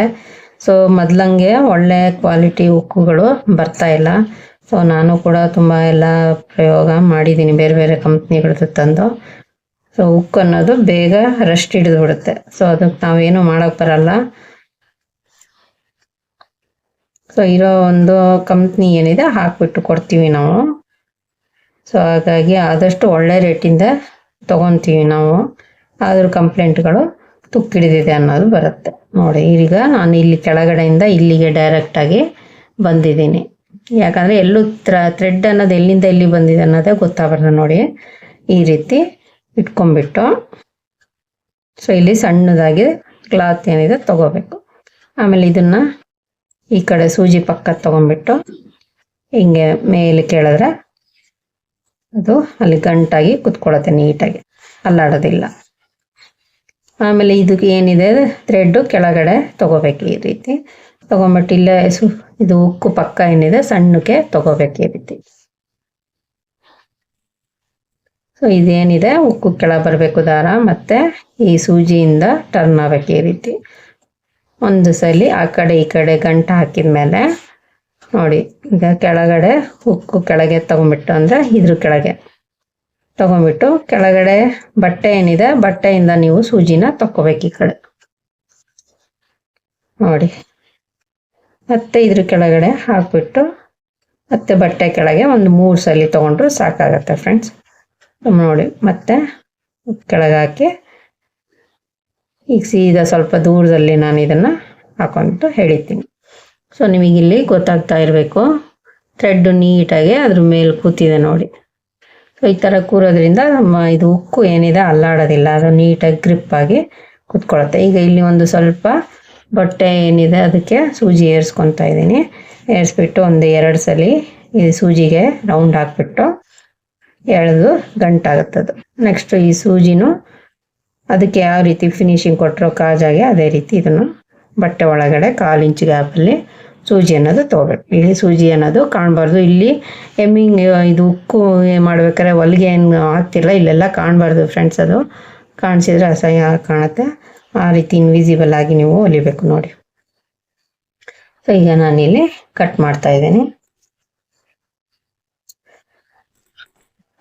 ಸೊ ಮೊದ್ಲಂಗೆ ಒಳ್ಳೆ ಕ್ವಾಲಿಟಿ ಉಕ್ಕುಗಳು ಬರ್ತಾ ಇಲ್ಲ. ಸೊ ನಾನು ಕೂಡ ತುಂಬ ಎಲ್ಲ ಪ್ರಯೋಗ ಮಾಡಿದ್ದೀನಿ ಬೇರೆ ಬೇರೆ ಕಂಪ್ನಿಗಳದ್ದು ತಂದು. ಸೊ ಉಕ್ಕು ಅನ್ನೋದು ಬೇಗ ರಸ್ಟ್ ಹಿಡಿದು ಬಿಡುತ್ತೆ. ಸೊ ಅದಕ್ಕೆ ನಾವೇನು ಮಾಡೋಕ್ಕೆ ಬರಲ್ಲ. ಸೊ ಇರೋ ಒಂದು ಕಂಪ್ನಿ ಏನಿದೆ ಹಾಕ್ಬಿಟ್ಟು ಕೊಡ್ತೀವಿ ನಾವು. ಸೊ ಹಾಗಾಗಿ ಆದಷ್ಟು ಒಳ್ಳೆ ರೇಟಿಂದ ತಗೊತೀವಿ ನಾವು. ಆದರೂ ಕಂಪ್ಲೇಂಟ್ಗಳು ತುಕ್ಕಿಡಿದಿದೆ ಅನ್ನೋದು ಬರುತ್ತೆ. ನೋಡಿ, ಈಗ ನಾನು ಇಲ್ಲಿ ಕೆಳಗಡೆಯಿಂದ ಇಲ್ಲಿಗೆ ಡೈರೆಕ್ಟಾಗಿ ಬಂದಿದ್ದೀನಿ. ಯಾಕಂದರೆ ಎಲ್ಲೂ ತ್ರ ಥ್ರೆಡ್ ಅನ್ನೋದು ಎಲ್ಲಿಂದ ಎಲ್ಲಿ ಬಂದಿದೆ ಅನ್ನೋದೇ ಗೊತ್ತಾಗಲ್ಲ ನೋಡಿ. ಈ ರೀತಿ ಇಟ್ಕೊಂಡ್ಬಿಟ್ಟು ಸೊ ಇಲ್ಲಿ ಸಣ್ಣದಾಗಿ ಕ್ಲಾತ್ ಏನಿದೆ ತಗೋಬೇಕು. ಆಮೇಲೆ ಇದನ್ನು ಈ ಕಡೆ ಸೂಜಿ ಪಕ್ಕ ತಗೊಂಡ್ಬಿಟ್ಟು, ಹಿಂಗೆ ಮೇಲೆ ಕೇಳಿದ್ರೆ ಅದು ಅಲ್ಲಿ ಗಂಟಾಗಿ ಕುತ್ಕೊಳ್ಳುತ್ತೆ ನೀಟಾಗಿ. ಅಲ್ಲಾಡೋದಿಲ್ಲ. ಆಮೇಲೆ ಇದಕ್ಕೆ ಏನಿದೆ? ಥ್ರೆಡ್ಡು ಕೆಳಗಡೆ ತಗೋಬೇಕು ಈ ರೀತಿ. ತೊಗೊಂಬಿಟ್ಟು ಇಲ್ಲೇ ಸು, ಇದು ಉಕ್ಕು ಪಕ್ಕ ಏನಿದೆ, ಸಣ್ಣಕ್ಕೆ ತಗೋಬೇಕು ಈ ರೀತಿ. ಸೊ ಇದೇನಿದೆ? ಉಕ್ಕು ಕೆಳ ಬರಬೇಕು ದಾರ, ಮತ್ತೆ ಈ ಸೂಜಿಯಿಂದ ಟರ್ನ್ ಆಗಬೇಕು ಈ ರೀತಿ. ಒಂದು ಸಲ ಆ ಕಡೆ ಈ ಕಡೆ ಗಂಟು ಹಾಕಿದ ಮೇಲೆ, ನೋಡಿ, ಈಗ ಕೆಳಗಡೆ ಉಕ್ಕು ಕೆಳಗೆ ತೊಗೊಂಬಿಟ್ಟು ಅಂದರೆ ಇದ್ರ ಕೆಳಗೆ. ತಗೊಂಬಿಟ್ಟು ಕೆಳಗಡೆ ಬಟ್ಟೆ ಏನಿದೆ, ಬಟ್ಟೆಯಿಂದ ನೀವು ಸೂಜಿನ ತಕ್ಕೋಬೇಕು ಈ ಕಡೆ. ನೋಡಿ. ಮತ್ತೆ ಇದ್ರ ಕೆಳಗಡೆ ಹಾಕ್ಬಿಟ್ಟು ಮತ್ತೆ ಬಟ್ಟೆ ಕೆಳಗೆ ಒಂದು ಮೂರು ಸಲ ತಗೊಂಡ್ರು ಸಾಕಾಗತ್ತೆ ಫ್ರೆಂಡ್ಸ್ ನೋಡಿ, ಮತ್ತೆ ಕೆಳಗೆ ಹಾಕಿ ಈಗ ಸೀದಾ ಸ್ವಲ್ಪ ದೂರದಲ್ಲಿ ನಾನು ಇದನ್ನು ಹಾಕೊಂಡ್ಬಿಟ್ಟು ಹೇಳಿದ್ದೀನಿ ಸೊ ನಿಮಗಿಲ್ಲಿ ಗೊತ್ತಾಗ್ತಾ ಇರಬೇಕು ಥ್ರೆಡ್ ನೀಟಾಗಿ ಅದ್ರ ಮೇಲೆ ಕೂತಿದೆ ನೋಡಿ. ಈ ಥರ ಕೂರೋದ್ರಿಂದ ನಮ್ಮ ಇದು ಉಕ್ಕು ಏನಿದೆ ಅಲ್ಲಾಡೋದಿಲ್ಲ. ಅದು ನೀಟಾಗಿ ಗ್ರಿಪ್ ಆಗಿ ಈಗ ಇಲ್ಲಿ ಒಂದು ಸ್ವಲ್ಪ ಬಟ್ಟೆ ಏನಿದೆ ಅದಕ್ಕೆ ಸೂಜಿ ಏರ್ಸ್ಕೊತಾ ಇದ್ದೀನಿ. ಏರಿಸ್ಬಿಟ್ಟು ಒಂದು ಎರಡು ಸಲ ಈ ಸೂಜಿಗೆ ರೌಂಡ್ ಹಾಕ್ಬಿಟ್ಟು ಎಳೆದು ಗಂಟಾಗುತ್ತದು ನೆಕ್ಸ್ಟ್ ಈ ಸೂಜಿನೂ ಅದಕ್ಕೆ ಯಾವ ರೀತಿ ಫಿನಿಶಿಂಗ್ ಕೊಟ್ಟರೋ ಕಾಜಾಗೆ ಅದೇ ರೀತಿ ಇದನ್ನು ಬಟ್ಟೆ ಒಳಗಡೆ ಕಾಲು ಇಂಚು ಗ್ಯಾಪಲ್ಲಿ ಸೂಜಿ ಅನ್ನೋದು ತೊಗೋಬೇಕು ಇಲ್ಲಿ ಸೂಜಿ ಅನ್ನೋದು ಕಾಣಬಾರ್ದು. ಇಲ್ಲಿ ಎಮ್ಮಿಂಗ್ ಇದು ಉಕ್ಕು ಮಾಡ್ಬೇಕಾದ್ರೆ ಹೊಲಿಗೆ ಏನು ಆಗ್ತಿಲ್ಲ. ಇಲ್ಲೆಲ್ಲ ಕಾಣಬಾರ್ದು ಫ್ರೆಂಡ್ಸ್ ಅದು. ಕಾಣಿಸಿದ್ರೆ ಅಸಹ್ಯ ಕಾಣುತ್ತೆ. ಆ ರೀತಿ ಇನ್ವಿಸಿಬಲ್ ಆಗಿ ನೀವು ಹೊಲಿಬೇಕು ನೋಡಿ. ಸೊ ಈಗ ನಾನಿಲ್ಲಿ ಕಟ್ ಮಾಡ್ತಾ ಇದ್ದೀನಿ.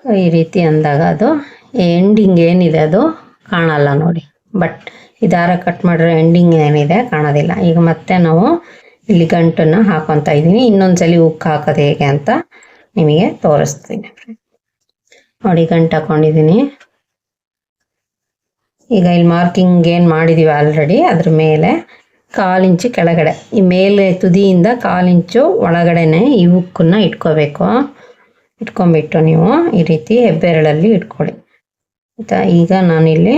ಈ ರೀತಿ ಅಂದಾಗ ಅದು ಎಂಡಿಂಗ್ ಏನಿದೆ ಅದು ಕಾಣಲ್ಲ ನೋಡಿ. ಬಟ್ ಈ ದಾರ ಕಟ್ ಮಾಡಿರೋ ಎಂಡಿಂಗ್ ಏನಿದೆ ಕಾಣೋದಿಲ್ಲ. ಈಗ ಮತ್ತೆ ನಾವು ಇಲ್ಲಿ ಗಂಟನ್ನು ಹಾಕೊತಾ ಇದ್ದೀನಿ. ಇನ್ನೊಂದ್ಸಲಿ ಉಕ್ಕು ಹಾಕೋದು ಹೇಗೆ ಅಂತ ನಿಮಗೆ ತೋರಿಸ್ತೀನಿ. ನೋಡಿ, ಗಂಟು ಹಾಕೊಂಡಿದ್ದೀನಿ. ಈಗ ಇಲ್ಲಿ ಮಾರ್ಕಿಂಗ್ ಏನು ಮಾಡಿದೀವಿ ಆಲ್ರೆಡಿ ಅದ್ರ ಮೇಲೆ ಕಾಲಿಂಚು ಕೆಳಗಡೆ. ಈ ಮೇಲೆ ತುದಿಯಿಂದ ಕಾಲಿಂಚು ಒಳಗಡೆನೆ ಈ ಉಕ್ಕನ್ನು ಇಟ್ಕೋಬೇಕು. ಇಟ್ಕೊಂಡ್ಬಿಟ್ಟು ನೀವು ಈ ರೀತಿ ಹೆಬ್ಬೆರಳಲ್ಲಿ ಇಟ್ಕೊಳ್ಳಿ. ಆಯಿತಾ? ಈಗ ನಾನಿಲ್ಲಿ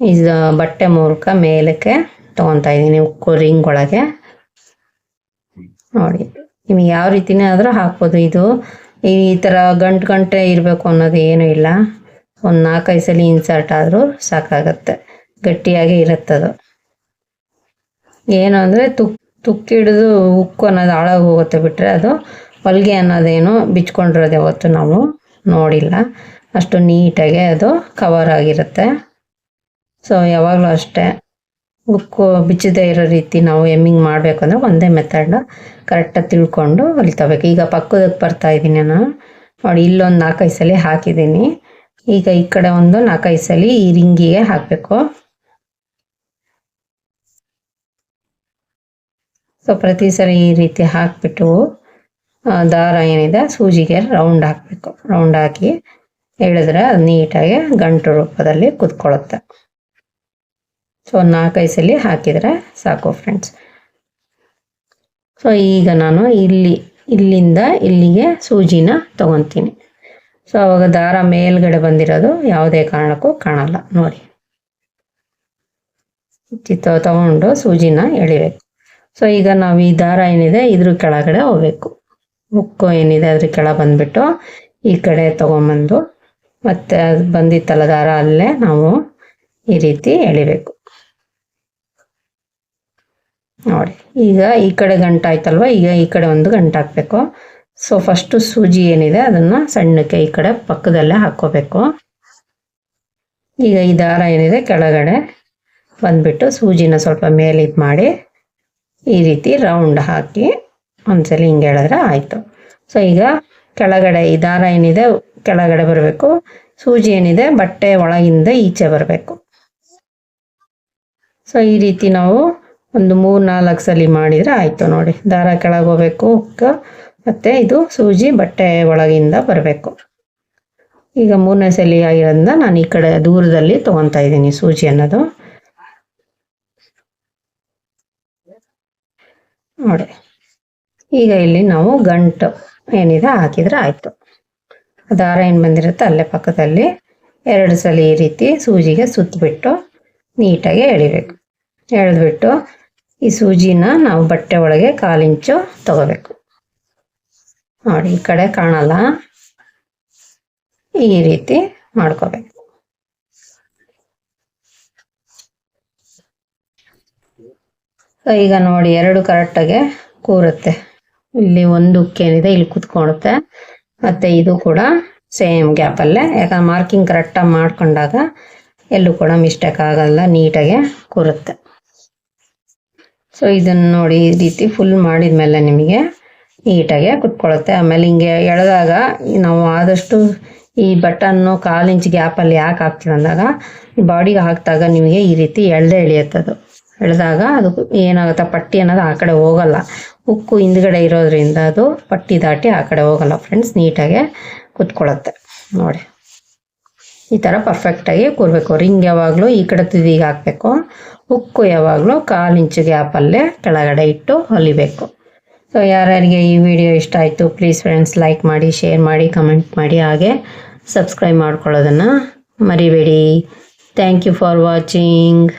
ಇದು ಬಟ್ಟೆ ಮೂಲಕ ಮೇಲಕ್ಕೆ ತೊಗೊತಾ ಇದ್ದೀನಿ ಉಕ್ಕು ರಿಂಗ್ ಒಳಗೆ. ನೋಡಿ, ನಿಮಗೆ ಯಾವ ರೀತಿನೇ ಆದರೂ ಹಾಕ್ಬೋದು. ಇದು ಈ ಥರ ಗಂಟು ಗಂಟೆ ಇರಬೇಕು ಅನ್ನೋದು ಏನೂ ಇಲ್ಲ. ಒಂದು ನಾಲ್ಕೈದು ಸಲ ಇನ್ಸರ್ಟ್ ಆದರೂ ಸಾಕಾಗತ್ತೆ. ಗಟ್ಟಿಯಾಗಿ ಇರುತ್ತದು ಏನು ಅಂದರೆ ತುಕ್, ತುಕ್ಕಿ ಹಿಡಿದು ಉಕ್ಕು ಅನ್ನೋದು ಹಾಳಾಗಿ ಹೋಗುತ್ತೆ ಬಿಟ್ಟರೆ ಅದು ಹೊಲಿಗೆ ಅನ್ನೋದೇನು ಬಿಚ್ಕೊಂಡಿರೋದು ಯಾವತ್ತು ನಾವು ನೋಡಿಲ್ಲ. ಅಷ್ಟು ನೀಟಾಗಿ ಅದು ಕವರ್ ಆಗಿರುತ್ತೆ. ಸೊ ಯಾವಾಗಲೂ ಅಷ್ಟೇ. ಉಕ್ಕು ಬಿಚ್ಚದೇ ಇರೋ ರೀತಿ ನಾವು ಎಮ್ಮಿಂಗ್ ಮಾಡಬೇಕು ಅಂದರೆ ಒಂದೇ ಮೆಥಡ್ ಕರೆಕ್ಟಾಗಿ ತಿಳ್ಕೊಂಡು ಹೊಲಿತಬೇಕು ಈಗ ಪಕ್ಕದಕ್ಕೆ ಬರ್ತಾ ಇದ್ದೀನಿ ನಾನು. ನೋಡಿ, ಇಲ್ಲೊಂದು ನಾಲ್ಕೈದು ಸಲ ಹಾಕಿದ್ದೀನಿ. ಈಗ ಈ ಕಡೆ ಒಂದು ನಾಲ್ಕೈದು ಸಲ ಈ ರಿಂಗಿಗೆ ಹಾಕಬೇಕು. ಸೊ ಪ್ರತಿ ಸಲ ಈ ರೀತಿ ಹಾಕಿಬಿಟ್ಟು ದಾರ ಏನಿದೆ, ಸೂಜಿಗೆ ರೌಂಡ್ ಹಾಕಬೇಕು. ರೌಂಡ್ ಹಾಕಿ ಎಳೆದ್ರೆ ಅದು ನೀಟಾಗಿ ಗಂಟು ರೂಪದಲ್ಲಿ ಕುತ್ಕೊಳ್ಳುತ್ತೆ. ಸೊ ನಾಲ್ಕೈದು ಸಲ ಹಾಕಿದರೆ ಸಾಕು ಫ್ರೆಂಡ್ಸ್ ಸೊ ಈಗ ನಾನು ಇಲ್ಲಿ, ಇಲ್ಲಿಂದ ಇಲ್ಲಿಗೆ ಸೂಜಿನ ತಗೊತೀನಿ. ಸೊ ಅವಾಗ ದಾರ ಮೇಲ್ಗಡೆ ಬಂದಿರೋದು ಯಾವುದೇ ಕಾರಣಕ್ಕೂ ಕಾಣಲ್ಲ. ನೋಡಿ. ಚಿತ್ತ ತಗೊಂಡು ಸೂಜಿನ ಎಳಿಬೇಕು. ಸೊ ಈಗ ನಾವು ಈ ದಾರ ಏನಿದೆ, ಇದ್ರ ಕೆಳಗಡೆ ಹೋಗ್ಬೇಕು. ಉಕ್ಕು ಏನಿದೆ, ಅದ್ರ ಕೆಳ ಬಂದ್ಬಿಟ್ಟು ಈ ಕಡೆ ತಗೊಂಬಂದು ಮತ್ತೆ ಅದು ಬಂದಿತ್ತಲ್ಲ ದಾರ, ಅಲ್ಲೇ ನಾವು ಈ ರೀತಿ ಎಳಿಬೇಕು. ನೋಡಿ, ಈಗ ಈ ಕಡೆ ಗಂಟಾಯ್ತಲ್ವ ಈಗ ಈ ಕಡೆ ಒಂದು ಗಂಟು ಹಾಕಬೇಕು. ಸೊ ಫಸ್ಟು ಸೂಜಿ ಏನಿದೆ, ಅದನ್ನ ಸಣ್ಣಕ್ಕೆ ಈ ಕಡೆ ಪಕ್ಕದಲ್ಲೇ ಹಾಕ್ಕೋಬೇಕು. ಈಗ ಈ ದಾರ ಏನಿದೆ, ಕೆಳಗಡೆ ಬಂದ್ಬಿಟ್ಟು ಸೂಜಿನ ಸ್ವಲ್ಪ ಮೇಲೆ ಇದು ಮಾಡಿ ಈ ರೀತಿ ರೌಂಡ್ ಹಾಕಿ ಒಂದ್ಸಲಿ ಹಿಂಗೆ ಹೇಳಿದ್ರೆ ಆಯಿತು. ಸೊ ಈಗ ಕೆಳಗಡೆ ಈ ದಾರ ಏನಿದೆ, ಕೆಳಗಡೆ ಬರಬೇಕು. ಸೂಜಿ ಏನಿದೆ, ಬಟ್ಟೆ ಒಳಗಿಂದ ಈಚೆ ಬರಬೇಕು. ಸೊ ಈ ರೀತಿ ನಾವು ಒಂದು ಮೂರು ನಾಲ್ಕು ಸಲ ಮಾಡಿದರೆ ಆಯಿತು ನೋಡಿ. ದಾರ ಕೆಳಗೆ ಹೋಗಬೇಕು ಮತ್ತು ಇದು ಸೂಜಿ ಬಟ್ಟೆ ಒಳಗಿಂದ ಬರಬೇಕು. ಈಗ ಮೂರನೇ ಸಲ ಆಗಿರೋದ್ರಿಂದ ನಾನು ಈ ಕಡೆ ದೂರದಲ್ಲಿ ತೊಗೊತಾ ಇದ್ದೀನಿ ಸೂಜಿ ಅನ್ನೋದು. ನೋಡಿ. ಈಗ ಇಲ್ಲಿ ನಾವು ಗಂಟು ಏನಿದೆ ಹಾಕಿದ್ರೆ ಆಯಿತು. ದಾರ ಏನು ಬಂದಿರುತ್ತೆ ಅಲ್ಲೇ ಪಕ್ಕದಲ್ಲಿ. ಎರಡು ಸಲ ಈ ರೀತಿ ಸೂಜಿಗೆ ಸುತ್ತಬಿಟ್ಟು ನೀಟಾಗಿ ಎಳಿಬೇಕು. ಎಳೆದ್ಬಿಟ್ಟು ಈ ಸೂಜಿನ ನಾವು ಬಟ್ಟೆ ಒಳಗೆ ಕಾಲಿಂಚು ತಗೋಬೇಕು. ನೋಡಿ, ಈ ಕಡೆ ಕಾಣಲ್ಲ. ಈ ರೀತಿ ಮಾಡ್ಕೋಬೇಕು. ಈಗ ನೋಡಿ, ಎರಡು ಕರೆಕ್ಟಾಗೆ ಕೂರುತ್ತೆ. ಇಲ್ಲಿ ಒಂದು ಉಕ್ಕೇನಿದೆ ಇಲ್ಲಿ ಕುತ್ಕೊಳುತ್ತೆ. ಮತ್ತೆ ಇದು ಕೂಡ ಸೇಮ್ ಗ್ಯಾಪಲ್ಲೇ. ಯಾಕಂದ್ರೆ ಮಾರ್ಕಿಂಗ್ ಕರೆಕ್ಟಾಗಿ ಮಾಡ್ಕೊಂಡಾಗ ಎಲ್ಲೂ ಕೂಡ ಮಿಸ್ಟೇಕ್ ಆಗಲ್ಲ, ನೀಟಾಗೆ ಕೂರುತ್ತೆ. ಸೊ ಇದನ್ನು ನೋಡಿ ಈ ರೀತಿ ಫುಲ್ ಮಾಡಿದ್ಮೇಲೆ ನಿಮಗೆ ನೀಟಾಗೆ ಕುತ್ಕೊಳ್ಳುತ್ತೆ ಆಮೇಲೆ ಹಿಂಗೆ ಎಳೆದಾಗ ನಾವು ಆದಷ್ಟು ಈ ಬಟನ್ನು ಕಾಲು ಇಂಚ್ ಗ್ಯಾಪಲ್ಲಿ ಯಾಕೆ ಹಾಕ್ತೀವಿ ಅಂದಾಗ ಬಾಡಿಗೆ ಹಾಕಿದಾಗ ನಿಮಗೆ ಈ ರೀತಿ ಎಳ್ದೆ ಎಳೆಯುತ್ತದು. ಎಳೆದಾಗ ಅದು ಏನಾಗುತ್ತೆ, ಪಟ್ಟಿ ಅನ್ನೋದು ಆ ಕಡೆ ಹೋಗಲ್ಲ. ಉಕ್ಕು ಹಿಂದ್ಗಡೆ ಇರೋದ್ರಿಂದ ಅದು ಪಟ್ಟಿ ದಾಟಿ ಆ ಕಡೆ ಹೋಗಲ್ಲ ಫ್ರೆಂಡ್ಸ್ ನೀಟಾಗೆ ಕುತ್ಕೊಳ್ಳುತ್ತೆ ನೋಡಿ. ಈ ಥರ ಪರ್ಫೆಕ್ಟಾಗಿ ಕೂರಬೇಕು. ರಿಂಗ್ ಯಾವಾಗಲೂ ಈ ಕಡೆ ತುದಿಗೆ ಹಾಕಬೇಕು. ಉಕ್ಕು ಯಾವಾಗಲೂ ಕಾಲು ಇಂಚು ಗ್ಯಾಪಲ್ಲೇ ಕೆಳಗಡೆ ಇಟ್ಟು ಹೊಲಿಬೇಕು. ಸೊ ಯಾರ್ಯಾರಿಗೆ ಈ ವಿಡಿಯೋ ಇಷ್ಟ ಆಯಿತು ಪ್ಲೀಸ್ ಫ್ರೆಂಡ್ಸ್ ಲೈಕ್ ಮಾಡಿ ಶೇರ್ ಮಾಡಿ ಕಮೆಂಟ್ ಮಾಡಿ, ಹಾಗೆ ಸಬ್ಸ್ಕ್ರೈಬ್ ಮಾಡ್ಕೊಳ್ಳೋದನ್ನು ಮರಿಬೇಡಿ. Thank you for watching